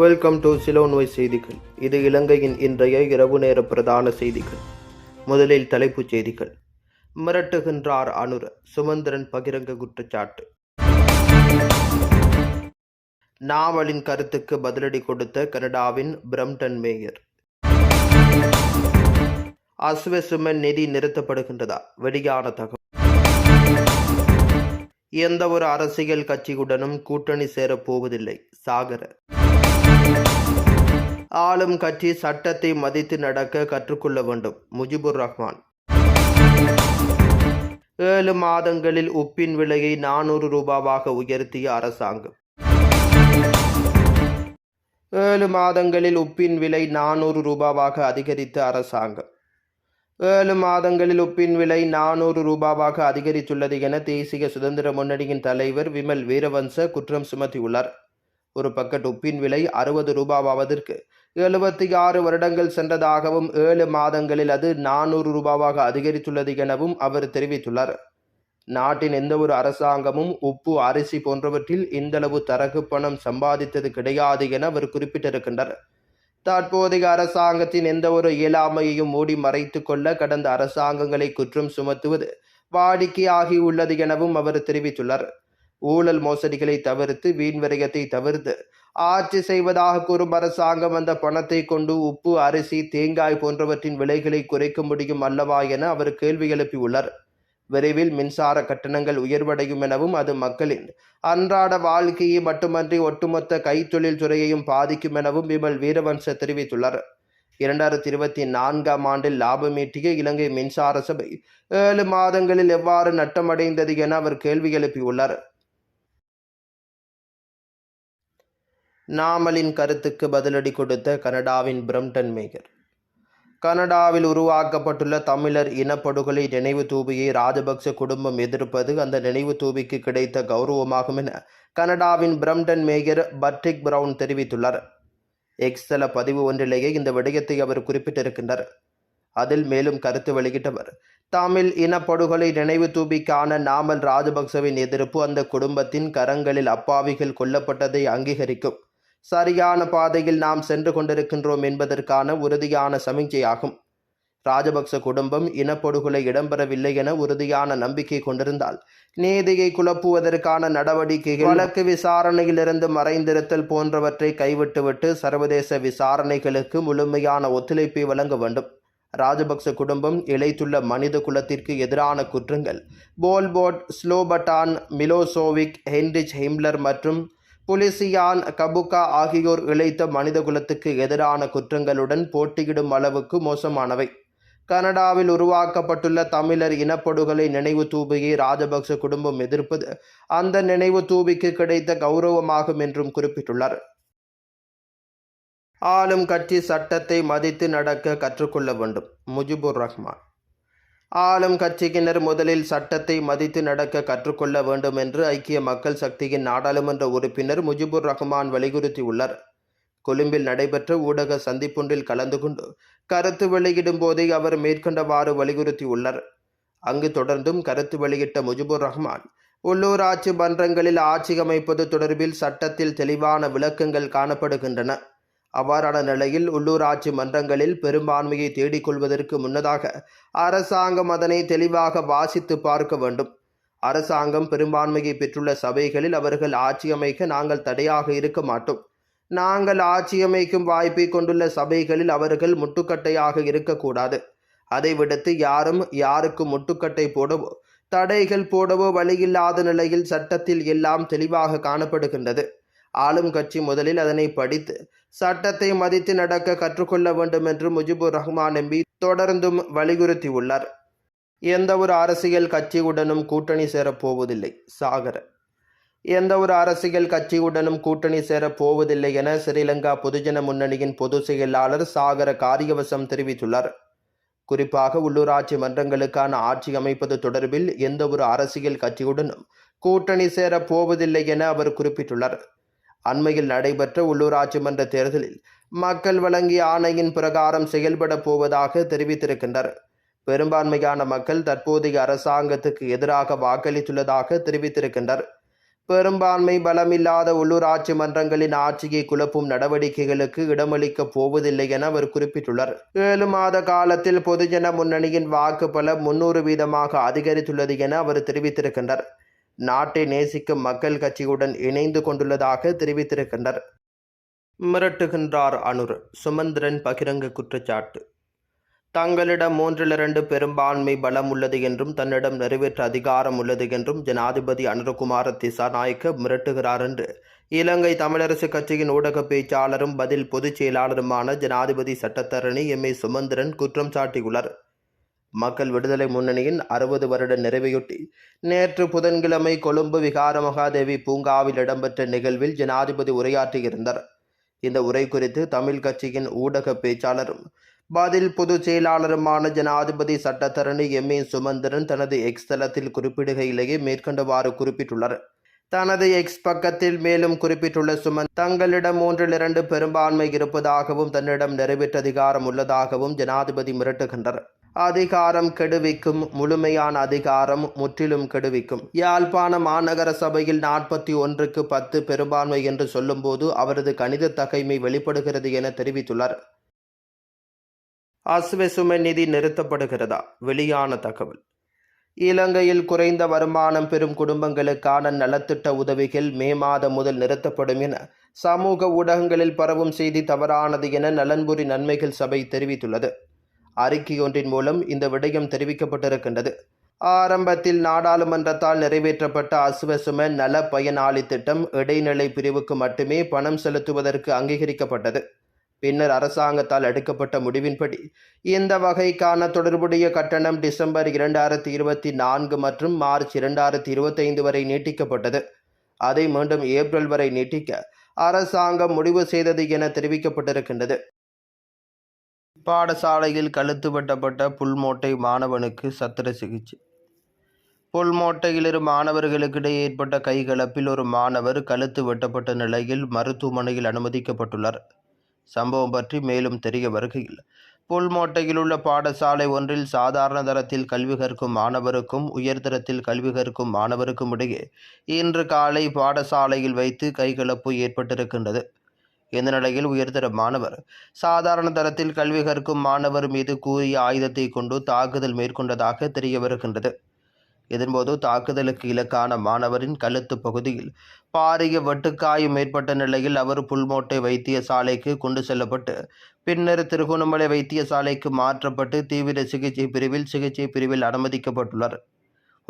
Welcome to சிலோன்வை செய்திகள். இது இலங்கையின் இன்றைய இரவு நேர பிரதான செய்திகள். முதலில் தலைப்புச் செய்திகள். மிரட்டுகின்றார் அனுர சுமந்திரன் பகிரங்க குற்றச்சாட்டு. நாவலின் கருத்துக்கு பதிலடி கொடுத்த கனடாவின் பிரம்டன் மேயர். அஸ்வசுமன் நிதி நிறுத்தப்படுகின்றதா? வெடியான தகவல். எந்த ஒரு அரசியல் கட்சியுடனும் கூட்டணி சேரப் போவதில்லை சாகர. ஆளும் கட்சி சட்டத்தை மதித்து நடக்க கற்றுக்கொள்ள வேண்டும். முஜிபுர் ரஹ்மான். ஏழு மாதங்களில் உப்பின் விலையை நானூறு ரூபாவாக உயர்த்திய அரசாங்கம். ஏழு மாதங்களில் உப்பின் விலை நானூறு ரூபாவாக அதிகரித்த அரசாங்கம். ஏழு மாதங்களில் உப்பின் விலை நானூறு ரூபாவாக அதிகரித்துள்ளது என தேசிய சுதந்திர முன்னணியின் தலைவர் விமல் வீரவன்ச குற்றம் சுமத்தியுள்ளார். ஒரு பக்கெட் உப்பின் விலை அறுபது ரூபாவாவதற்கு எழுபத்தி ஆறு வருடங்கள் சென்றதாகவும் ஏழு மாதங்களில் அது நானூறு ரூபாவாக அதிகரித்துள்ளது எனவும் அவர் தெரிவித்துள்ளார். நாட்டின் எந்த ஒரு அரசாங்கமும் உப்பு அரிசி போன்றவற்றில் இந்தளவு தரகு பணம் சம்பாதித்தது கிடையாது என அவர் குறிப்பிட்டிருக்கின்றார். தற்போதைய அரசாங்கத்தின் எந்த ஒரு இயலாமையையும் மூடி மறைத்து கொள்ள கடந்த அரசாங்கங்களை குற்றம் சுமத்துவது வாடிக்கையாகி உள்ளது எனவும் அவர் தெரிவித்துள்ளார். ஊழல் மோசடிகளை தவிர்த்து வீண் விரயத்தை தவிர்த்து ஆட்சி செய்வதாக கூறும் அரசாங்கம் அந்த பணத்தை கொண்டு உப்பு அரிசி தேங்காய் போன்றவற்றின் விலைகளை குறைக்க முடியும் அல்லவா என அவர் கேள்வி எழுப்பியுள்ளார். விரைவில் மின்சார கட்டணங்கள் உயர்வடையும் எனவும் அது மக்களின் அன்றாட வாழ்க்கையை மட்டுமன்றி ஒட்டுமொத்த கைத்தொழில் துறையையும் பாதிக்கும் எனவும் விமல் வீரவன்ச தெரிவித்துள்ளார். இரண்டாயிரத்தி இருபத்தி நான்காம் ஆண்டில் லாபம் ஈட்டிய இலங்கை மின்சார சபை ஏழு மாதங்களில் எவ்வாறு நட்டமடைந்தது என அவர் கேள்வி எழுப்பியுள்ளார். நாமலின் கருத்துக்கு பதிலடி கொடுத்த கனடாவின் பிரம்டன் மேகர். கனடாவில் உருவாக்கப்பட்டுள்ள தமிழர் இனப்படுகொலை நினைவு தூபியை ராஜபக்ச குடும்பம் எதிர்ப்பது அந்த நினைவு தூபிக்கு கிடைத்த கௌரவமாகும் என கனடாவின் பிரம்டன் மேயர் பட்ரிக் பிரவுன் தெரிவித்துள்ளார். எக்ஸ்தல பதிவு ஒன்றிலேயே இந்த விடயத்தை அவர் குறிப்பிட்டிருக்கின்றார். அதில் மேலும் கருத்து வெளியிட்டவர் தமிழ் இனப்படுகொலை நினைவு தூபிக்கான நாமல் ராஜபக்சவின் எதிர்ப்பு அந்த குடும்பத்தின் கரங்களில் அப்பாவிகள் கொல்லப்பட்டதை அங்கீகரிக்கும். சரியான பாதையில் நாம் சென்று கொண்டிருக்கின்றோம் என்பதற்கான உறுதியான சமிஞ்சையாகும் ராஜபக்ச குடும்பம் இனப்படுகொலை இடம்பெறவில்லை என உறுதியான நம்பிக்கை கொண்டிருந்தால் நீதியை குழப்புவதற்கான நடவடிக்கைகள் வழக்கு விசாரணையிலிருந்து மறைந்திருத்தல் போன்றவற்றை கைவிட்டுவிட்டு சர்வதேச விசாரணைகளுக்கு முழுமையான ஒத்துழைப்பை வழங்க வேண்டும். ராஜபக்ச குடும்பம் இழைத்துள்ள மனித குலத்திற்கு எதிரான குற்றங்கள். Pol Pot Slobodan Milosevic Heinrich Himmler மற்றும் புலிசியான் கபுகா ஆகியோர் இழைத்த மனிதகுலத்துக்கு எதிரான குற்றங்களுடன் போட்டியிடும் அளவுக்கு மோசமானவை. கனடாவில் உருவாக்கப்பட்டுள்ள தமிழர் இனப்படுகொலை நினைவு தூபியை ராஜபக்ச குடும்பம் எதிர்ப்பது அந்த நினைவு தூபிக்கு கிடைத்த கௌரவமாகும் என்றும் குறிப்பிட்டுள்ளார். ஆளும் கட்சி சட்டத்தை மதித்து நடக்க கற்றுக்கொள்ள வேண்டும். முஜிபுர் ரஹ்மான். ஆளும் கட்சியினர் முதலில் சட்டத்தை மதித்து நடக்க கற்றுக்கொள்ள வேண்டும் என்று ஐக்கிய மக்கள் சக்தியின் நாடாளுமன்ற உறுப்பினர் முஜிபுர் ரஹ்மான் வலியுறுத்தியுள்ளார். கொழும்பில் நடைபெற்ற ஊடக சந்திப்பொன்றில் கலந்து கொண்டு கருத்து வெளியிடும் போதே அவர் மேற்கொண்டவாறு வலியுறுத்தியுள்ளார். அங்கு தொடர்ந்தும் கருத்து வெளியிட்ட முஜிபுர் ரஹ்மான் உள்ளூராட்சி மன்றங்களில் ஆட்சி அமைப்பது தொடர்பில் சட்டத்தில் தெளிவான விளக்கங்கள் காணப்படுகின்றன. அவ்வாறான நிலையில் உள்ளூராட்சி மன்றங்களில் பெரும்பான்மையை தேடிக்கொள்வதற்கு முன்னதாக அரசாங்கம் அதனை தெளிவாக வாசித்து பார்க்க வேண்டும். அரசாங்கம் பெரும்பான்மையை பெற்றுள்ள சபைகளில் அவர்கள் ஆட்சி அமைக்க நாங்கள் தடையாக இருக்க மாட்டோம். நாங்கள் ஆட்சி அமைக்கும் வாய்ப்பை கொண்டுள்ள சபைகளில் அவர்கள் முட்டுக்கட்டையாக இருக்கக்கூடாது. அதை விடுத்து யாரும் யாருக்கு முட்டுக்கட்டை போடவோ தடைகள் போடவோ வழியில்லாத நிலையில் சட்டத்தில் எல்லாம் தெளிவாக காணப்படுகின்றது. ஆளும் கட்சி முதலில் அதனை படித்து சட்டத்தை மதித்து நடக்க கற்றுக்கொள்ள வேண்டும் என்று முஜிபுர் ரஹ்மான் எம்பி தொடர்ந்தும் வலியுறுத்தியுள்ளார். எந்த ஒரு அரசியல் கட்சியுடனும் கூட்டணி சேரப் போவதில்லை சாகர. எந்த ஒரு அரசியல் கட்சியுடனும் கூட்டணி சேரப் போவதில்லை என ஸ்ரீலங்கா பொதுஜன முன்னணியின் பொதுச் செயலாளர் சாகர காரியவசம் தெரிவித்துள்ளார். குறிப்பாக உள்ளூராட்சி மன்றங்களுக்கான ஆட்சி அமைப்பது தொடர்பில் எந்த ஒரு அரசியல் கட்சியுடனும் கூட்டணி சேரப்போவதில்லை என அவர் குறிப்பிட்டுள்ளார். அண்மையில் நடைபெற்ற உள்ளூராட்சி மன்ற தேர்தலில் மக்கள் வழங்கிய ஆணையின் பிரகாரம் செயல்பட போவதாக தெரிவித்திருக்கின்றனர். பெரும்பான்மையான மக்கள் தற்போதைய அரசாங்கத்துக்கு எதிராக வாக்களித்துள்ளதாக தெரிவித்திருக்கின்றனர். பெரும்பான்மை பலமில்லாத உள்ளூராட்சி மன்றங்களின் ஆட்சியை குழப்பும் நடவடிக்கைகளுக்கு இடமளிக்கப் போவதில்லை என அவர் குறிப்பிட்டுள்ளார். ஏழு மாத காலத்தில் பொதுஜன முன்னணியின் வாக்கு பலம் முன்னூறு வீதமாக அதிகரித்துள்ளது என அவர் தெரிவித்திருக்கின்றார் நாட்டை நேசிக்கும் மக்கள் கட்சியுடன் இணைந்து கொண்டுள்ளதாக தெரிவித்திருக்கின்றார் மிரட்டுகின்றார் அனுர் சுமந்திரன் பகிரங்க குற்றச்சாட்டு. தங்களிடம் மூன்றில் இரண்டு பெரும்பான்மை பலம் உள்ளது என்றும் தன்னிடம் நிறைவேற்ற அதிகாரம் உள்ளது என்றும் ஜனாதிபதி அனுரகுமார திசாநாயக்க மிரட்டுகிறார் என்று இலங்கை தமிழரசு கட்சியின் ஊடக பேச்சாளரும் பதில் பொதுச் செயலாளருமான ஜனாதிபதி சட்டத்தரணி எம் ஏ சுமந்திரன் குற்றம் சாட்டியுள்ளார். மக்கள் விடுதலை முன்னணியின் அறுபது வருட நிறைவையொட்டி நேற்று புதன்கிழமை கொழும்பு விகார மகாதேவி பூங்காவில் இடம்பெற்ற நிகழ்வில் ஜனாதிபதி உரையாற்றியிருந்தார். இந்த உரை குறித்து தமிழ் கட்சியின் ஊடக பேச்சாளரும் பதில் பொதுச் செயலாளருமான ஜனாதிபதி சட்டத்தரணி எம். ஏ. சுமந்திரன் தனது எக்ஸ் தளத்தில் குறிப்பிடுகையிலேயே மேற்கண்டவாறு குறிப்பிட்டுள்ளார். தனது எக்ஸ் பக்கத்தில் மேலும் குறிப்பிட்டுள்ள சுமன் தங்களிடம் மூன்றில் இரண்டு பெரும்பான்மை இருப்பதாகவும் தன்னிடம் நிறைவேற்ற அதிகாரம் உள்ளதாகவும் ஜனாதிபதி மிரட்டுகின்றார். அதிகாரம் கெடுவிக்கும் முழுமையான அதிகாரம் முற்றிலும் கெடுவிக்கும். யாழ்ப்பாண மாநகர சபையில் நாற்பத்தி ஒன்றுக்கு பத்து பெரும்பான்மை என்று சொல்லும்போது அவரது கணித தகைமை வெளிப்படுகிறது என தெரிவித்துள்ளார். அஸ்வசும நிதி நிறுத்தப்படுகிறதா? வெளியான தகவல். இலங்கையில் குறைந்த வருமானம் பெறும் குடும்பங்களுக்கான நலத்திட்ட உதவிகள் மே மாதம் முதல் நிறுத்தப்படும் என சமூக ஊடகங்களில் பரவும் செய்தி தவறானது என நலன்புரி நன்மைகள் சபை தெரிவித்துள்ளது. அறிக்கையொன்றின் மூலம் இந்த விடயம் தெரிவிக்கப்பட்டிருக்கின்றது. ஆரம்பத்தில் நாடாளுமன்றத்தால் நிறைவேற்றப்பட்ட அசுவசும நல பயனாளி திட்டம் இடைநிலை பிரிவுக்கு மட்டுமே பணம் செலுத்துவதற்கு அங்கீகரிக்கப்பட்டது. பின்னர் அரசாங்கத்தால் எடுக்கப்பட்ட முடிவின்படி இந்த வகைக்கான தொடர்புடைய கட்டணம் டிசம்பர் இரண்டாயிரத்தி இருபத்தி நான்கு மற்றும் மார்ச் இரண்டாயிரத்தி இருபத்தைந்து வரை நீட்டிக்கப்பட்டது. அதை மீண்டும் ஏப்ரல் வரை நீட்டிக்க அரசாங்கம் முடிவு செய்தது என தெரிவிக்கப்பட்டிருக்கின்றது. பாடசாலையில் கழுத்து வெட்டப்பட்ட புல்மோட்டை மாணவனுக்கு சத்திர சிகிச்சை. புல்மோட்டையில் இரு மாணவர்களுக்கிடையே ஏற்பட்ட கைகலப்பில் ஒரு மாணவர் கழுத்து வெட்டப்பட்ட நிலையில் மருத்துவமனையில் அனுமதிக்கப்பட்டுள்ளார். சம்பவம் பற்றி மேலும் தெரிய வருகையில் புல்மோட்டையில் உள்ள பாடசாலை ஒன்றில் சாதாரண தரத்தில் கல்வி கற்கும் மாணவருக்கும் உயர்தரத்தில் கல்வி கற்கும் மாணவருக்கும் இடையே இன்று காலை பாடசாலையில் வைத்து கைகலப்பு ஏற்பட்டிருக்கின்றது. இந்த நிலையில் உயர்தர மாணவர்? சாதாரண தரத்தில் கல்வி கற்கும் மாணவர் மீது கூறிய ஆயுதத்தை கொண்டு தாக்குதல் மேற்கொண்டதாக தெரிய வருகின்றது. இதன்போது தாக்குதலுக்கு இலக்கான மாணவரின் கழுத்து பகுதியில் பாரிய வெட்டுக்காயம் ஏற்பட்ட நிலையில் அவர் புல்மோட்டை வைத்தியசாலைக்கு கொண்டு செல்லப்பட்டு பின்னர் திருகோணமலை வைத்தியசாலைக்கு மாற்றப்பட்டு தீவிர சிகிச்சை பிரிவில் சிகிச்சை பிரிவில் அனுமதிக்கப்பட்டுள்ளார்.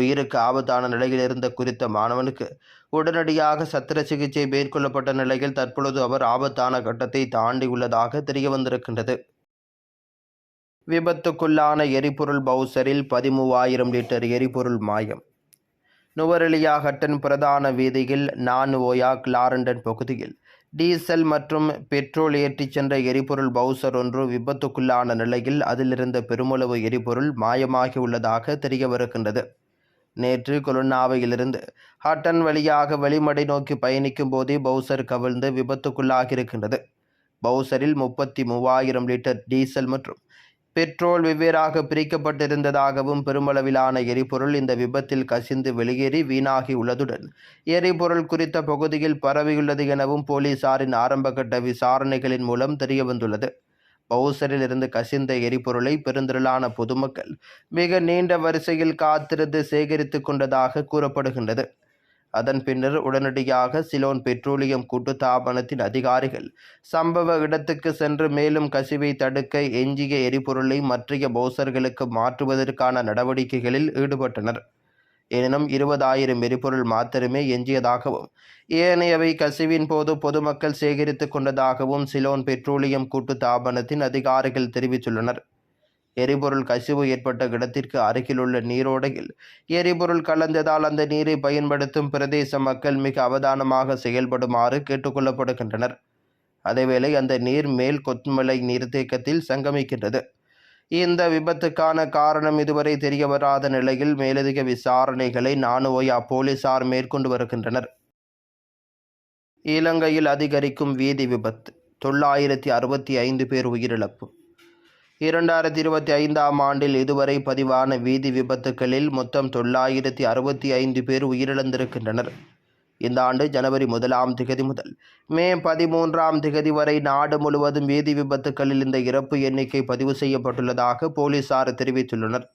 உயிருக்கு ஆபத்தான நிலையில் இருந்த குறித்த மாணவனுக்கு உடனடியாக சத்திர சிகிச்சை மேற்கொள்ளப்பட்ட நிலையில் தற்பொழுது அவர் ஆபத்தான கட்டத்தை தாண்டியுள்ளதாக தெரிய வந்திருக்கின்றது. விபத்துக்குள்ளான எரிபொருள் பவுசரில் பதிமூவாயிரம் லிட்டர் எரிபொருள் மாயம். நுவரெலியா ஹட்டன் பிரதான வீதியில் நானுவோயா கிளாரண்டன் பகுதியில் டீசல் மற்றும் பெட்ரோல் ஏற்றிச் சென்ற எரிபொருள் பவுசர் ஒன்று விபத்துக்குள்ளான நிலையில் அதிலிருந்த பெருமளவு எரிபொருள் மாயமாகி உள்ளதாக தெரிய வருகின்றது. நேற்று கொலுன்னாவையிலிருந்து ஹட்டன் வழியாக வெளிமடை நோக்கி பயணிக்கும் போதே பவுசர் கவிழ்ந்து விபத்துக்குள்ளாகியிருக்கின்றது. பவுசரில் முப்பத்தி மூவாயிரம் லிட்டர் டீசல் மற்றும் பெட்ரோல் வெவ்வேறாக பிரிக்கப்பட்டிருந்ததாகவும் பெருமளவிலான எரிபொருள் இந்த விபத்தில் கசிந்து வெளியேறி வீணாகி உள்ளதுடன் எரிபொருள் குறித்த பகுதியில் பரவியுள்ளது எனவும் போலீசாரின் ஆரம்பகட்ட விசாரணைகளின் மூலம் தெரியவந்துள்ளது. பவுசரில் இருந்து கசிந்த எரிபொருளை பெருந்திரளான பொதுமக்கள் மிக நீண்ட வரிசையில் காத்திருந்து சேகரித்து கொண்டதாக கூறப்படுகின்றது. அதன் பின்னர் உடனடியாக சிலோன் பெட்ரோலியம் கூட்டுத்தாபனத்தின் அதிகாரிகள் சம்பவ இடத்துக்கு சென்று மேலும் கசிவை தடுக்க எஞ்சிய எரிபொருளை மற்றைய பௌசர்களுக்கு மாற்றுவதற்கான நடவடிக்கைகளில் ஈடுபட்டனர். எனினும் இருபதாயிரம் எரிபொருள் மாத்திரமே எஞ்சியதாகவும் ஏனையவை கசிவின் போது பொதுமக்கள் சேகரித்து கொண்டதாகவும் சிலோன் பெட்ரோலியம் கூட்டுத்தாபனத்தின் அதிகாரிகள் தெரிவித்துள்ளனர். எரிபொருள் கசிவு ஏற்பட்ட இடத்திற்கு அருகிலுள்ள நீரோடையில் எரிபொருள் கலந்ததால் அந்த நீரை பயன்படுத்தும் பிரதேச மக்கள் மிக அவதானமாக செயல்படுமாறு கேட்டுக்கொள்ளப்படுகின்றனர் அதேவேளை அந்த நீர் மேல் கொத்மலை நீர்த்தேக்கத்தில் சங்கமிக்கின்றது. இந்த விபத்துக்கான காரணம் இதுவரை தெரியவராத நிலையில் மேலதிக விசாரணைகளை நானுவோயா போலீசார் மேற்கொண்டு வருகின்றனர். இலங்கையில் அதிகரிக்கும் வீதி விபத்து. தொள்ளாயிரத்தி அறுபத்தி ஐந்து பேர் உயிரிழப்பு. இரண்டாயிரத்தி இருபத்தி ஐந்தாம் ஆண்டில் இதுவரை பதிவான வீதி விபத்துகளில் மொத்தம் தொள்ளாயிரத்தி அறுபத்தி ஐந்து பேர் உயிரிழந்திருக்கின்றனர். இந்த ஆண்டு ஜனவரி முதலாம் திகதி முதல் மே பதிமூன்றாம் திகதி வரை நாடு முழுவதும் வீதி விபத்துகளில் இந்த இறப்பு எண்ணிக்கை பதிவு செய்யப்பட்டுள்ளதாக போலீசார் தெரிவித்துள்ளனர்.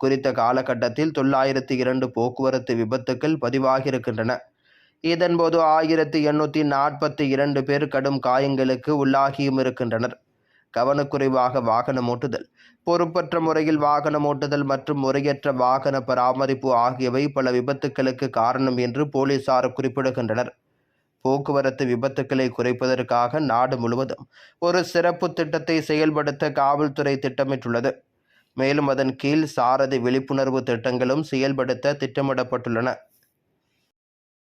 குறித்த காலகட்டத்தில் தொள்ளாயிரத்தி இரண்டு போக்குவரத்து விபத்துக்கள் பதிவாகியிருக்கின்றன. இதன்போது ஆயிரத்தி எண்ணூற்றி நாற்பத்தி இரண்டு பேர் கடும் காயங்களுக்கு உள்ளாகியும் இருக்கின்றனர். கவனக்குறைவாக வாகனம் ஓட்டுதல் பொறுப்பற்ற முறையில் வாகனம் ஓட்டுதல் மற்றும் முறையற்ற வாகன பராமரிப்பு ஆகியவை பல விபத்துக்களுக்கு காரணம் என்று போலீசார் குறிப்பிடுகின்றனர். போக்குவரத்து விபத்துக்களை குறைப்பதற்காக நாடு முழுவதும் ஒரு சிறப்பு திட்டத்தை செயல்படுத்த காவல்துறை திட்டமிட்டுள்ளது. மேலும் அதன் கீழ் சாரதி விழிப்புணர்வு திட்டங்களும் செயல்படுத்த திட்டமிடப்பட்டுள்ளன.